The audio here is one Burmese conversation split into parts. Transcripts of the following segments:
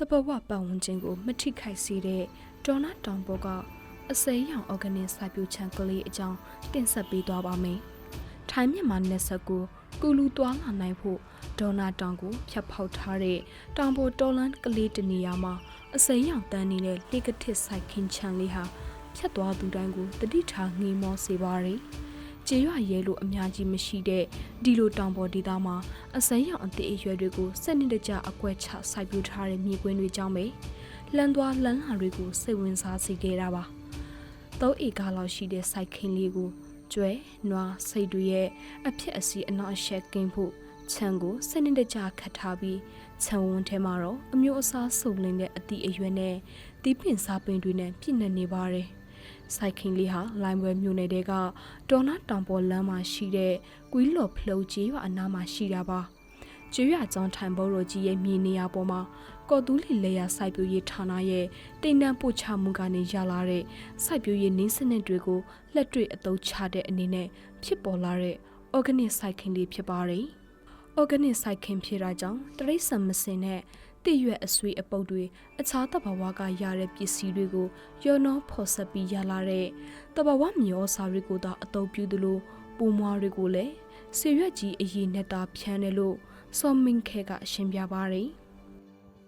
တပဝပတ်ဝန်းကျင်ကိုမထိခိုက်စေတဲ့ဒေါ်နာတောင်ပေါ်ကအစိမ်းရောင် organic စိုက်ပျိုးချံကလေးအကြောင်းတင်ဆက်ပေးသွားပါမယ်။ထိုင်းမြန်မာနယ်စပ်ကိုကူလူသွားလာနိုင်ဖို့ဒေါ်နာတောင်ကိုဖြတ်ဖောက်ထားတဲ့တောင်ပေါ်တော်လန်ကလေးတနေရာမှာအစိမ်းရောင်တန်းနေတဲ့လေကထစ်စိုက်ခင်းချံလေးဟာဖြတ်သွားသူတိုင်းကိုတတိထားငေးမောစေပါရယ်။ ကျေးရွာရဲလို့အများကြီးမရှိတဲ့ဒီလိုတောင်ပေါ်ဒေသမှာအစိမ်းရောင်အသေးအရွယ်တွေကိုစနစ်တကျအကွက်ချစိုက်ပျိုးထားတဲ့မြေကွင်းတွေကြောင့်ပဲလန်သွားလန်လာတွေကိုစိတ်ဝင်စားစေခဲ့တာပါ။သုံးဧကလောက်ရှိတဲ့စိုက်ခင်းလေးကိုကျွဲနွားစိတ်တွေရဲ့အဖြစ်အစီအနောက်အရှက်ကင်းဖို့ခြံကိုစနစ်တကျခတ်ထားပြီးခြံဝန်းထဲမှာတော့အမျိုးအစားစုံလင်တဲ့အသည့်အရွယ်နဲ့တီးပင်စားပင်တွေနဲ့ပြည့်နေနေပါတယ်။ စိုက်ခင်းလေးဟာလိုင်းပွဲမြို့နယ်တဲကဒေါ်နာတောင်ပေါ်လမ်းမှာရှိတဲ့ကွီးလော်ဖလုံကြီးရွာအနားမှာရှိတာပါ။ကျွေးရကျောင်းထိုင်ဘုတ်တော်ကြီးရဲ့မြေနေရာပေါ်မှာကော်တူးလီလေယာစိုက်ပျိုးရေးဌာနရဲ့တိမ်တန်းပို့ချမှုကနေရလာတဲ့စိုက်ပျိုးရေးနည်းစနစ်တွေကိုလက်တွေ့အသုံးချတဲ့အနေနဲ့ဖြစ်ပေါ်လာတဲ့ organic စိုက်ခင်းလေးဖြစ်ပါတယ်။ organic စိုက်ခင်းဖြစ်တာကြောင့်တရိတ်ဆန်မစင်နဲ့ တည့်ရွက်အဆွေအပုပ်တွေအခြားတဘာဝကရတဲ့ပစ္စည်းတွေကိုရောနှောဖော်ဆက်ပြီးရလာတဲ့တဘာဝမြေဩစာတွေကိုသာအသုံးပြုသလိုပူမွားတွေကိုလည်းဆေရွက်ကြီးအရင်နဲ့တာဖြန်းတယ်လို့စောမင်းခဲကရှင်းပြပါတယ်။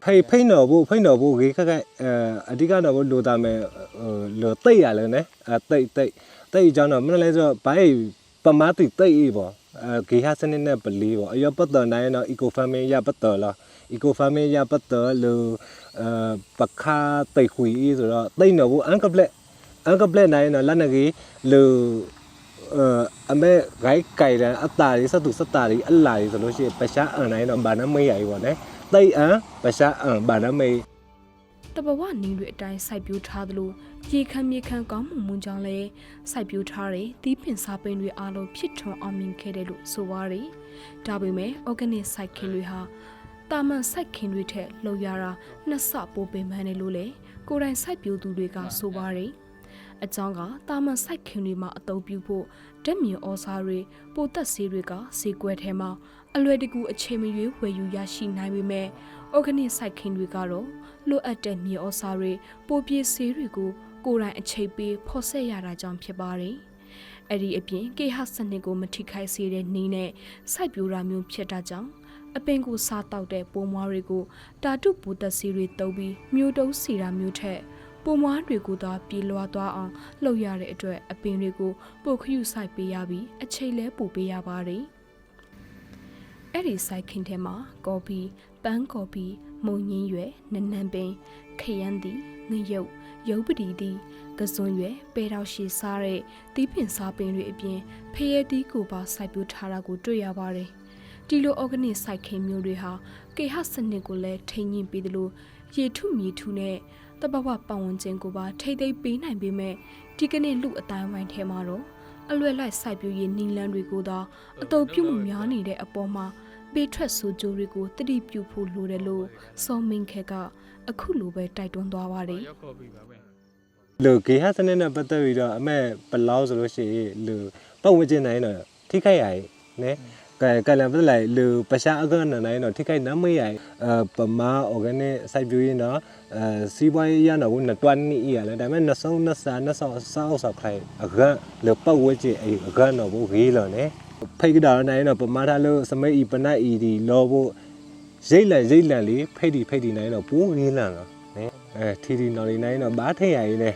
ဖိဖိနော်ဘူးဖိနော်ဘူးခေခက်ခက်အဲအဓိကတော့ဘူးလိုတာမယ်ဟိုလိုတိတ်ရလဲနဲ့အဲတိတ်တိတ်တိတ်ကြောင်းတော့မလဲဆိုဘိုင်းပမာတိတိတ်အေးပေါ့အဲ ဂေဟစနစ်နဲ့ပလီပေါ့အရပတ်တော်နိုင်တော့ eco farming ရပတ်တော်လား eco farming ရပတ်တော်လို့အဲပခါတိတ်ခွေအေးဆိုတော့တိတ်နော်ဘူးအန်ကပလက်အန်ကပလက်နိုင်တော့လက်နကြီးလို့အဲအမေဂိုက်ကြိုင်တဲ့အတားလေးစတူစတာလေးအလာလေးဆိုလို့ရှိရင်ပရှားအန်နိုင်တော့ဘာနမေးရည်ပေါ့နော်တိတ်အန်ပရှားအန်ဘာနမေး တဘဝနင်းတွေအတိုင်းစိုက်ပျိုးထားသလိုရေခမ်းမြေခမ်းကောင်းမှုမွန်ကြောင့်လည်းစိုက်ပျိုးထားတဲ့တီးပင်စားပင်တွေအားလုံးဖြစ်ထွန်းအောင်မြင်ခဲ့တယ်လို့ဆိုပါရယ်ဒါပေမဲ့ organic စိုက်ခင်းတွေဟာတာမန်စိုက်ခင်းတွေထက်လှုပ်ရတာနှစ်ဆပိုပင်ပန်းတယ်လို့လေကိုယ်တိုင်စိုက်ပျိုးသူတွေကဆိုပါရယ် အကြောင်းကတာမန်စိုက်ခင်းတွေမှာအသုံးပြုဖို့ဓာတ်မြေဩဇာတွေပိုတက်ဆေးတွေကဈေးကွက်ထဲမှာအလွယ်တကူအချိန်မရွေးဝယ်ယူရရှိနိုင်ပေမဲ့ organic စိုက်ခင်းတွေကတော့လိုအပ်တဲ့မြေဩဇာတွေပိုပြေးဆေးတွေကိုကိုယ်တိုင်အချိန်ပေးဖော်ဆက်ရတာကြောင့်ဖြစ်ပါတယ်။အဲ့ဒီအပြင်ကေဟစနစ်ကိုမထိခိုက်စေတဲ့နည်းနဲ့စိုက်ပျိုးတာမျိုးဖြစ်တာကြောင့်အပင်ကိုစားတောက်တဲ့ပိုးမွားတွေကိုတာတုပူသက်ဆေးတွေတုပ်ပြီးမျိုးတုံးစီတာမျိုးထက် ပိုမွားတွေကိုသာပြေလွှားသွားအောင်လှုပ်ရတဲ့အတွက်အပင်တွေကိုပိုခရုစိုက်ပေးရပြီးအချိန်လဲပိုပေးရပါတယ်။အဲ့ဒီစိုက်ခင်းထဲမှာကော်ဖီပန်းကော်ဖီမုံညင်းရွယ်နနန်ပင်ခရမ်းတီငရုတ်ရုပ်ပတိတီကစွန်ရွယ်ပဲတော်ရှည်စားတဲ့တီးပင်စားပင်တွေအပြင်ဖရဲတီးကိုပါစိုက်ပျိုးထားတာကိုတွေ့ရပါတယ်။ ဒီလို organic စိုက်ခင်းမျိုးတွေဟာကေဟစနစ်ကိုလည်းထိန်းညှိပြီးသလိုရေထုမြေထုနဲ့တပဝပတ်ဝန်းကျင်ကိုပါထိမ့်သိမ့်ပေးနိုင်ပေမဲ့ဒီကနေ့လူအတိုင်းဝိုင်းထဲမှာတော့အလွယ်လိုက်စိုက်ပျိုးရေးနီလန်းတွေကိုသာအတုံပြုမှုများနေတဲ့အပေါ်မှာပေးထွက်ဆိုကြိုးတွေကိုတတိပြုဖို့လိုတယ်လို့စောမင်းခဲကအခုလိုပဲတိုက်တွန်းသွားပါတယ်ရောက်ခေါ်ပြီးပါပဲလူဂေဟစနစ်နဲ့ပတ်သက်ပြီးတော့အမေဘလောက်ဆိုလို့ရှိရင်လူပတ်ဝန်းကျင်နိုင်တော့ထိခိုက်ရည်နဲ ကဲကလန်ပတ်လိုက်လူပရှာအကနနိုင်တော့ထိခိုက်နမေးရည်အပမာ organic စိုက်ပျိုးရင်တော့အဲစီးပွားရေးရတော့နတွန်းနီရလဲဒါပေမဲ့နဆုံနဆာနဆောဆောက်ဆောက်ခိုင်အကလူပတ်ဝန်းကျင်အအကတော့ဘူးဂေးလောနဲ့ဖိတ်ကြတာနိုင်တော့ပမာထားလို့စမိတ်ဤပနတ်ဤဒီလောဖို့ရိတ်လန်ရိတ်လန်လေးဖိတ်ဒီဖိတ်ဒီနိုင်တော့ဘူးဂေးလန်တော့နဲအဲထီထီနော်ဒီနိုင်တော့ဘာထည့်ရည်လဲ